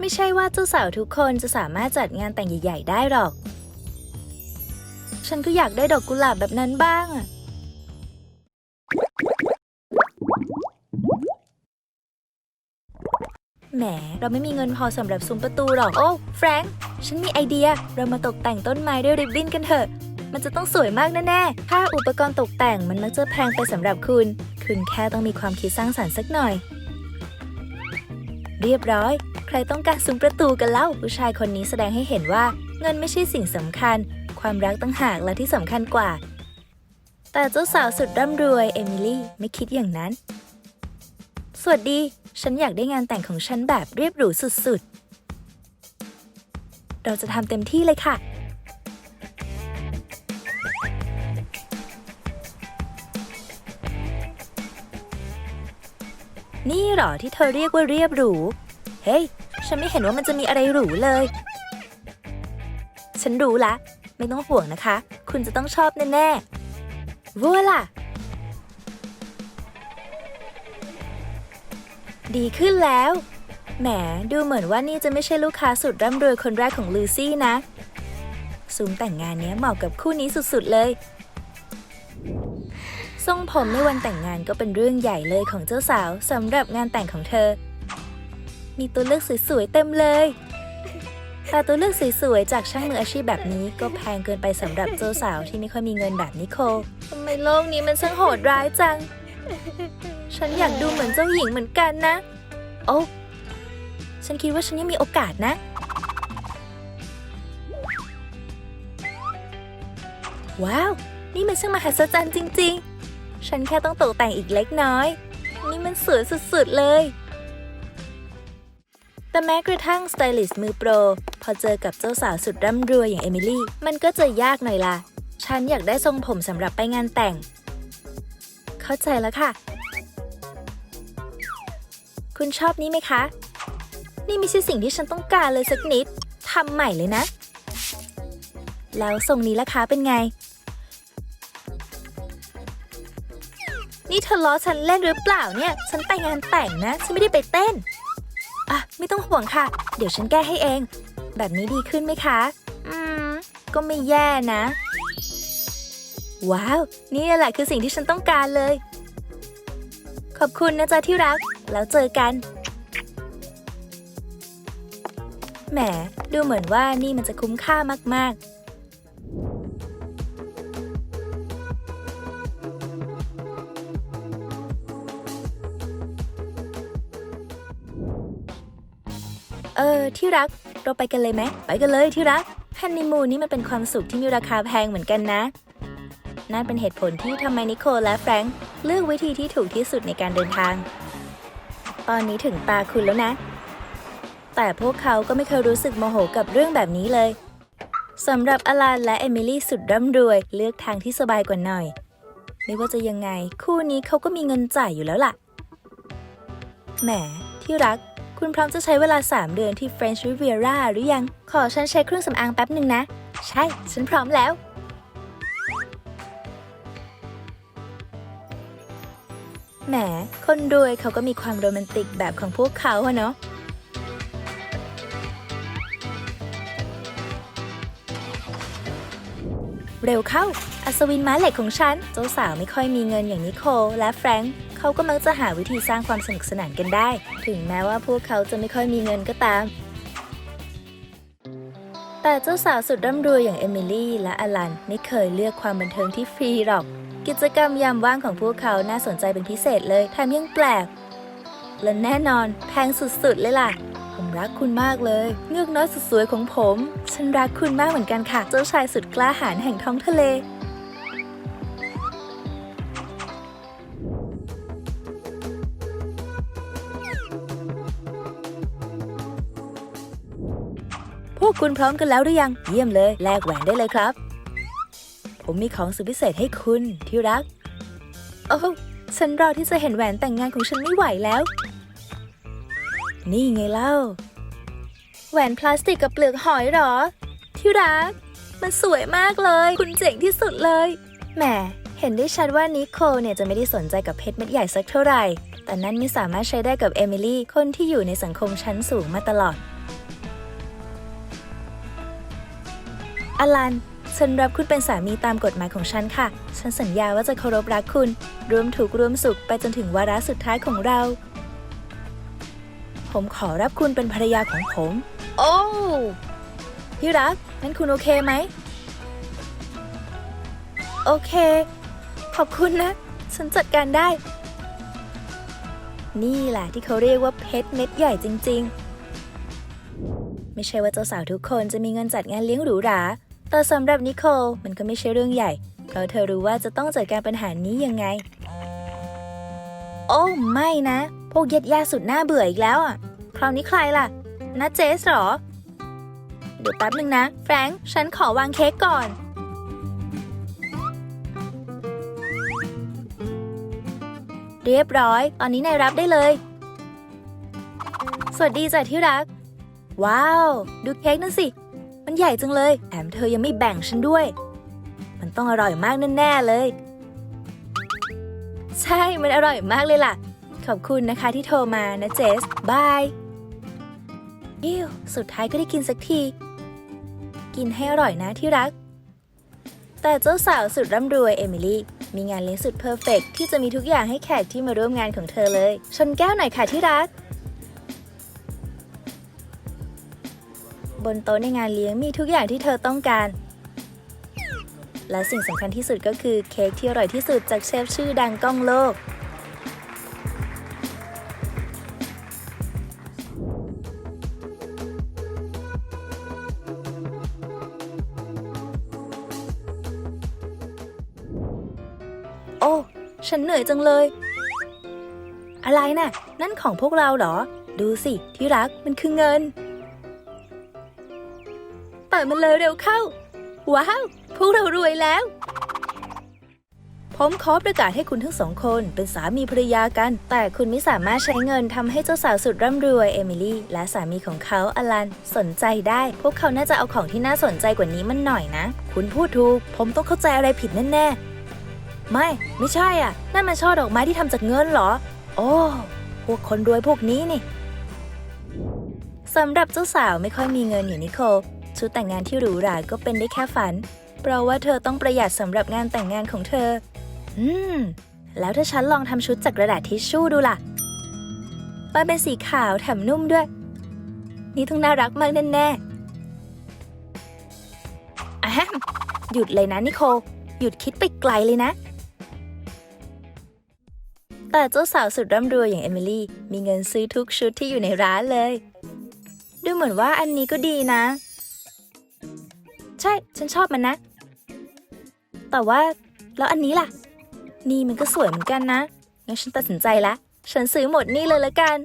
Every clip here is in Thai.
ไม่ใช่ว่าเจ้าสาวทุกคนจะสามารถจัดงานแต่งใหญ่ ๆ ได้หรอก ฉันก็อยากได้ดอกกุหลาบแบบนั้นบ้างอะแหม เราไม่มีเงินพอสำหรับซุ้มประตูหรอก โอ้ แฟรงค์ ฉันมีไอเดีย เรามาตกแต่งต้นไม้ด้วยริบบิ้นกันเถอะ มันจะต้องสวยมากแน่ๆ ถ้าอุปกรณ์ตกแต่งมันมักจะแพงไปสำหรับคุณ คุณแค่ต้องมีความคิดสร้างสรรค์สักหน่อย เรียบร้อย รต้องการซุ้มประตูกันเล่าผู้ชายคนนี้แสดงให้เห็นว่า เงินไม่ใช่สิ่งสำคัญ ความรักตั้งหากและที่สำคัญกว่า แต่เจ้าสาวสุดร่ำรวยเอมิลี่ไม่คิดอย่างนั้น สวัสดี ฉันอยากได้งานแต่งของฉันแบบเรียบหรูสุดๆ เราจะทำเต็มที่เลยค่ะนี่หรอที่เธอเรียกว่าเรียบหรู เฮ้ย ฉันไม่เห็นว่ามันจะมีอะไรหรูเลย ฉันรู้ละ ไม่ต้องห่วงนะคะ คุณจะต้องชอบแน่ๆวัวล่ะ ดีขึ้นแล้ว แหม ดูเหมือนว่านี่จะไม่ใช่ลูกค้าสุดร่ำรวยคนแรกของลูซี่นะซุ้มแต่งงานนี้เหมาะกับคู่นี้สุดๆเลยทรงผมในวันแต่งงานก็เป็นเรื่องใหญ่เลยของเจ้าสาวสำหรับงานแต่งของเธอ มีตัวเลือกสวยๆเต็มเลยแต่ตัวเลือกสวยๆจากช่างมืออาชีพแบบนี้ก็แพงเกินไปสำหรับเจ้าสาวที่ไม่ค่อยมีเงินแบบนิโคลทำไมโลกนี้มันช่างโหดร้ายจัง ฉันอยากดูเหมือนเจ้าหญิงเหมือนกันนะ โอ้ฉันคิดว่าฉันยังมีโอกาสนะ ว้าว นี่มันช่างมหัศจรรย์จริง ๆ ฉันแค่ต้องตกแต่งอีกเล็กน้อย นี่มันสวยสุดๆเลย แต่แม้กระทั่งสไตลิสต์มือโปร พอเจอกับเจ้าสาวสุดร่ำรวยอย่างเอมิลี่ มันก็จะยากหน่อยล่ะฉันอยากได้ทรงผมสำหรับไปงานแต่ง เข้าใจแล้วค่ะ คุณชอบนี้ไหมคะ นี่ไม่ใช่สิ่งที่ฉันต้องการเลยสักนิดทำใหม่เลยนะ แล้วทรงนี้ล่ะคะเป็นไง นี่เธอล้อฉันเล่นหรือเปล่าเนี่ย ฉันไปงานแต่งนะ ฉันไม่ได้ไปเต้น อะไม่ต้องห่วงค่ะ เดี๋ยวฉันแก้ให้เอง แบบนี้ดีขึ้นไหมคะ อืม ก็ไม่แย่นะ ว้าว นี่แหละคือสิ่งที่ฉันต้องการเลย ขอบคุณนะจ๊ะที่รัก แล้วเจอกันแหมดูเหมือนว่านี่มันจะคุ้มค่ามากๆ เออ ที่รัก เราไปกันเลยไหม ไปกันเลยที่รัก ฮันนีมูนนี่มันเป็นความสุขที่มีราคาแพงเหมือนกันนะ นั่นเป็นเหตุผลที่ทำไมนิโคลและแฟรงค์เลือกวิธีที่ถูกที่สุดในการเดินทาง ตอนนี้ถึงตาคุณแล้วนะ แต่พวกเขาก็ไม่เคยรู้สึกโมโหกับเรื่องแบบนี้เลยสำหรับอลันและเอมิลี่สุดร่ำรวย เลือกทางที่สบายกว่าหน่อย ไม่ว่าจะยังไง คู่นี้เขาก็มีเงินจ่ายอยู่แล้วล่ะ แหม ที่รัก คุณพร้อมจะใช้เวลา 3 เดือนที่ French Riviera หรือยัง ขอฉันเช็คเครื่องสำอางแป๊บหนึ่งนะ ใช่ ฉันพร้อมแล้ว แหม คนรวยเขาก็มีความโรแมนติกแบบของพวกเขาอะเนาะเร็วเข้า อัศวินม้าเหล็กของฉัน เจ้าสาวไม่ค่อยมีเงินอย่างนิโคลและแฟรงค์ เขาก็มักจะหาวิธีสร้างความสนุกสนานกันได้ ถึงแม้ว่าพวกเขาจะไม่ค่อยมีเงินก็ตาม แต่เจ้าสาวสุดร่ำรวยอย่างเอมิลี่และอลันไม่เคยเลือกความบันเทิงที่ฟรีหรอก กิจกรรมยามว่างของพวกเขาน่าสนใจเป็นพิเศษเลยแถมยังแปลก และแน่นอนแพงสุดๆเลยล่ะผมรักคุณมากเลย เงือกน้อยสุดสวยของผม ฉันรักคุณมากเหมือนกันค่ะ เจ้าชายสุดกล้าหาญแห่งท้องทะเล วกคุณพร้อมกันแล้วหรือยัง เยี่ยมเลย แลกแหวนได้เลยครับ ผมมีของสุดพิเศษให้คุณที่รัก โอ้ฉันรอที่จะเห็นแหวนแต่งงานของฉันไม่ไหวแล้ว นี่ไงเล่า แหวนพลาสติกกับเปลือกหอยหรอ ที่รัก มันสวยมากเลย คุณเจ๋งที่สุดเลย แหม เห็นได้ชัดว่านิโคลเนี่ยจะไม่ได้สนใจกับเพชรเม็ดใหญ่สักเท่าไหร่ แต่นั่นไม่สามารถใช้ได้กับเอมิลี่ คนที่อยู่ในสังคมชั้นสูงมาตลอด อลัน ฉันรับคุณเป็นสามีตามกฎหมายของฉันค่ะ ฉันสัญญาว่าจะเคารพรักคุณรวมถูกข์รวมสุขไปจนถึงวาระสุดท้ายของเรา ผมขอรับคุณเป็นภรรยาของผม โอ้พี่รักงั้นคุณโอเคไหม โอเค ขอบคุณนะ ฉันจัดการได้ นี่แหละที่เขาเรียกว่าเพชรเม็ดใหญ่จริง ๆ ไม่ใช่ว่าเจ้าสาวทุกคนจะมีเงินจัดงานเลี้ยงหรูหรา แต่สำหรับนิโคลมันก็ไม่ใช่เรื่องใหญ่ เพราะเธอรู้ว่าจะต้องจัดการปัญหานี้ยังไง โอ้ไม่นะ พวกเย็ดยาสุดน่าเบื่ออีกแล้วอะ คราวนี้ใครล่ะนัดเจสหรอ เดี๋ยวแป๊บหนึ่งนะ แฟรงค์ฉันขอวางเค้กก่อน เรียบร้อย ตอนนี้นายรับได้เลย สวัสดีจ้ะที่รัก ว้าว ดูเค้กนั่นสิ มันใหญ่จังเลย แถมเธอยังไม่แบ่งฉันด้วย มันต้องอร่อยมากแน่ๆเลย ใช่ มันอร่อยมากเลยล่ะ ขอบคุณนะคะที่โทรมานะเจส บายอิวสุดท้ายก็ได้กินสักที กินให้อร่อยนะที่รัก แต่เจ้าสาวสุดร่ำรวยเอมิลี่ มีงานเลี้ยงสุดเพอร์เฟกต์ที่จะมีทุกอย่างให้แขกที่มาร่วมงานของเธอเลย ชนแก้วหน่อยค่ะที่รัก บนโต๊ะในงานเลี้ยงมีทุกอย่างที่เธอต้องการ และสิ่งสำคัญที่สุดก็คือเค้กที่อร่อยที่สุดจากเชฟชื่อดังก้องโลก โอ้ ฉันเหนื่อยจังเลย อะไรน่ะ นั่นของพวกเราเหรอ ดูสิที่รักมันคือเงิน เปิดมันเลยเร็วเข้า ว้าว พวกเรารวยแล้ว ผมขอประกาศให้คุณทั้งสองคนเป็นสามีภรรยากัน แต่คุณไม่สามารถใช้เงินทำให้เจ้าสาวสุดร่ำรวยเอมิลี่ และสามีของเขาอลัน สนใจได้ พวกเขาน่าจะเอาของที่น่าสนใจกว่านี้มันหน่อยนะ คุณพูดถูก ผมต้องเข้าใจอะไรผิดแน่ๆ ไม่ ไม่ใช่อะ นั่นมันช่อดอกไม้ที่ทำจากเงินเหรอ โอ้ พวกคนรวยพวกนี้นี่สำหรับเจ้าสาวไม่ค่อยมีเงินอย่างนิโคล ชุดแต่งงานที่หรูหราก็เป็นได้แค่ฝัน เพราะว่าเธอต้องประหยัดสำหรับงานแต่งงานของเธอ อืม แล้วถ้าฉันลองทำชุดจากกระดาษทิชชู่ดูล่ะมันเป็นสีขาวแถมนุ่มด้วย นี่ต้องน่ารักมากแน่ๆอะแฮมหยุดเลยนะนิโคลหยุดคิดไปไกลเลยนะ แต่เจ้าสาวสุดร่ำรวยอย่างเอมิลี่ มีเงินซื้อทุกชุดที่อยู่ในร้านเลย ดูเหมือนว่าอันนี้ก็ดีนะ ใช่ ฉันชอบมันนะ แต่ว่า แล้วอันนี้ล่ะ นี่มันก็สวยเหมือนกันนะ งั้นฉันตัดสินใจละ ฉันซื้อหมดนี่เลยละกัน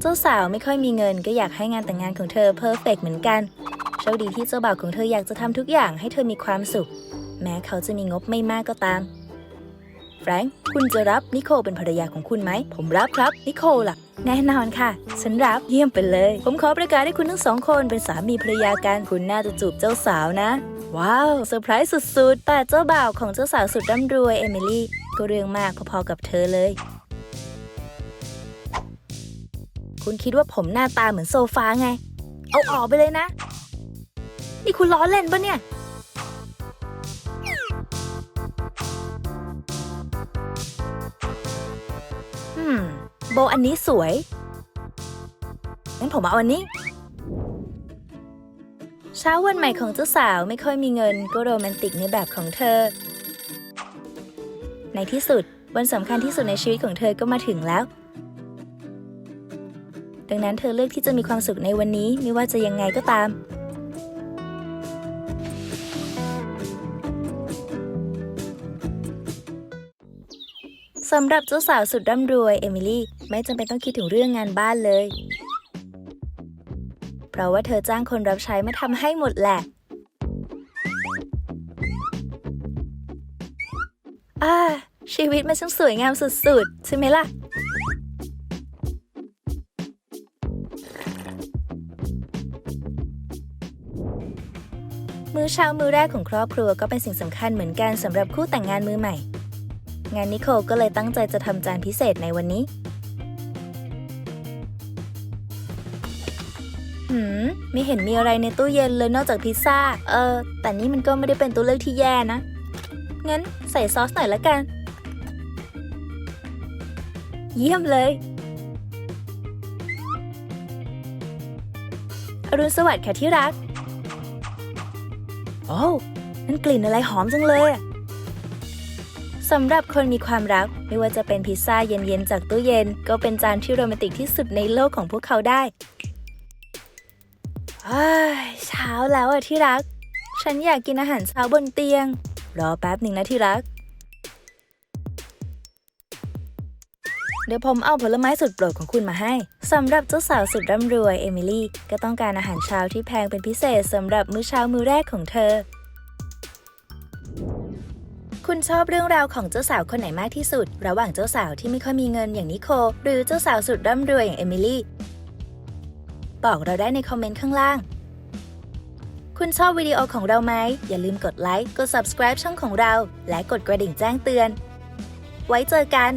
เจ้าสาวไม่ค่อยมีเงินก็อยากให้งานแต่งงานของเธอเพอร์เฟกเหมือนกัน โชคดีที่เจ้าบ่าวของเธออยากจะทำทุกอย่างให้เธอมีความสุข แม้เขาจะมีงบไม่มากก็ตาม แฟรงค์คุณจะรับนิโคลเป็นภรรยาของคุณไหม ผมรับครับ นิโคลล่ะ แน่นอนค่ะ ฉันรับเยี่ยมไปเลย ผมขอประกาศให้คุณทั้งสองคนเป็นสามีภรรยากัน คุณน่าจะจูบเจ้าสาวนะ ว้าวเซอร์ไพรส์สุดๆแต่เจ้าบ่าวของเจ้าสาวสุดร่ำรวยเอมิลี่ก็เรื่องมากพอๆกับเธอเลย คุณคิดว่าผมหน้าตาเหมือนโซฟาไง เอาออกไปเลยนะ นี่คุณล้อเล่นปะเนี่ย โบอันนี้สวย งั้นผมเอาอันนี้ เช้าวันใหม่ของเจ้าสาวไม่ค่อยมีเงินก็โรแมนติกในแบบของเธอ ในที่สุดวันสำคัญที่สุดในชีวิตของเธอก็มาถึงแล้ว ดังนั้นเธอเลือกที่จะมีความสุขในวันนี้ไม่ว่าจะยังไงก็ตามสำหรับเจ้าสาวสุดร่ำรวย เอมิลี่ ไม่จำเป็นต้องคิดถึงเรื่องงานบ้านเลย เพราะว่าเธอจ้างคนรับใช้มาทำให้หมดแหละอ่าชีวิตมันช่างสวยงามสุดๆ ใช่ไหมล่ะ มื้อเช้ามื้อแรกของครอบครัวก็เป็นสิ่งสำคัญเหมือนกันสำหรับคู่แต่งงานมือใหม่ งานนิโคลก็เลยตั้งใจจะทำจานพิเศษในวันนี้ หืมไม่เห็นมีอะไรในตู้เย็นเลยนอกจากพิซซ่า เออ แต่นี่มันก็ไม่ได้เป็นตัวเลือกที่แย่นะ งั้นใส่ซอสหน่อยละกัน เยี่ยมเลย อรุณสวัสดิ์ค่ะที่รัก โอ้วนั่นกลิ่นอะไรหอมจังเลยอะสำหรับคนมีความรักไม่ว่าจะเป็นพิซซ่าเย็นๆจากตู้เย็น ก็เป็นจานที่โรแมนติกที่สุดในโลกของพวกเขาได้อ้าย เช้าแล้วอะที่รัก ฉันอยากกินอาหารเช้าบนเตียง รอแป๊บหนึ่งนะที่รัก เดี๋ยวผมเอาผลไม้สุดโปรดของคุณมาให้สำหรับเจ้าสาวสุดร่ำรวยเอมิลี่ก็ต้องการอาหารเช้าที่แพงเป็นพิเศษสำหรับมื้อเช้ามื้อแรกของเธอ คุณชอบเรื่องราวของเจ้าสาวคนไหนมากที่สุด ระหว่างเจ้าสาวที่ไม่ค่อยมีเงินอย่างนิโคลหรือเจ้าสาวสุดร่ำรวยอย่างเอมิลี่ บอกเราได้ในคอมเมนต์ข้างล่าง คุณชอบวิดีโอของเราไหม อย่าลืมกดไลค์ กด subscribe ช่องของเรา และกดกระดิ่งแจ้งเตือน ไว้เจอกัน